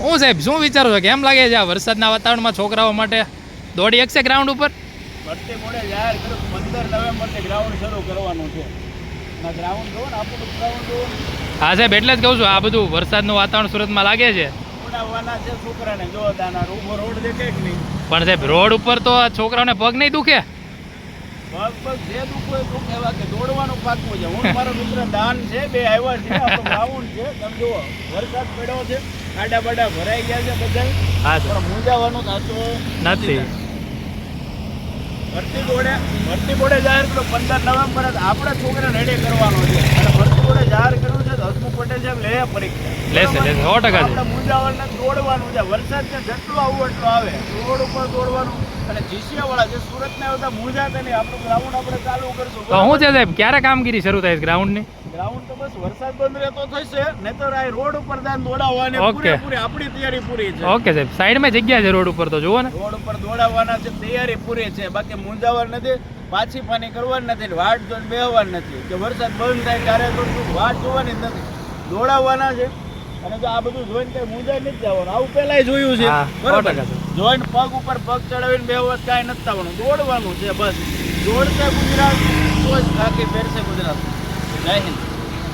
હું સાહેબ શું વિચારો છો? કેમ લાગે છે આ વરસાદના વાતાવરણમાં છોકરાઓ માટે? દોડી શકશે ગ્રાઉન્ડ ઉપર? ભરતી મોડે જાહેર કર્યું પંદર નવેમ્બરથી ગ્રાઉન્ડ શરૂ કરવાનું છે. ગ્રાઉન્ડ જુઓ ને આપણું ગ્રાઉન્ડ હા સાહેબ એટલે જ કહું છું આ બધું વરસાદનું વાતાવરણ સુરતમાં લાગે છે. છે છોકરાને. જો દાના રોડ દેખે કે નહીં? પણ સાહેબ રોડ ઉપર તો છોકરાઓને પગ નહીં દુખે? જે દુઃખ હોય દુઃખ એવા કે દોડવાનું પાકવું છે હું મારો મિત્ર દાન છે બે આવ્યા છે આપણું ગ્રાઉન્ડ છે. તમે જુઓ વરસાદ પડ્યો છે ખાડા બાડા ભરાઈ ગયા છે બધા હા સર. મૂંઝાવાનું થતું નથી ભરતી બોર્ડે ભરતી બોર્ડે જાહેર કર્યું પંદર નવેમ્બર આપણે છોકરાને રેડી કરવાનો છે. અને ભરતી બોર્ડે જાહેર કર્યું છે તો હસમુખ પટેલ સાહેબ લે પરીક્ષા. લેશે લેશે. સો ટકા છે. મુંજાવરને દોડવાનું છે. વરસાદ જેટલો આવું એટલું આવે. રોડ ઉપર દોડવાનું. અને જીસીયા જે સુરત ને બધા મુંજાતા નહીં આપણું ગ્રાઉન્ડ આપણે ચાલુ કરશું તો હું છે સાહેબ ક્યારે કામગીરી શરૂ થાય ગ્રાઉન્ડની ગ્રાઉન્ડ તો બસ વરસાદ બંધ રહેતો થશે નહીતર આ રોડ ઉપર દાન દોડાવવાની. પૂરેપૂરી આપણી તૈયારી પૂરી છે. ઓકે સાહેબ સાઈડમાં જગ્યા છે રોડ ઉપર તો જુઓ ને. રોડ ઉપર દોડાવવાના છે તૈયારી પૂરી છે. બાકી મુંજાવર નથી પાછી પાની કરવાની નથી વાટ જોઈને બેહવાની નથી. કે વરસાદ બંધ થાય ત્યારે દોડશું વાટ જોવાની નથી. દોડાવવાના છે. અને જો આ બધું જોઈને કઈ નહીં નથી જવાનું. આવું પહેલાય જોયું છે. બરોબર? છે. જોઈને પગ ઉપર પગ ચડાવીને બે વર્ષ કાંઈ નથી થવાનું. દોડવાનું છે બસ. દોડશે ગુજરાત, તો જ આખી ફેરશે ગુજરાત. જય હિન્દ.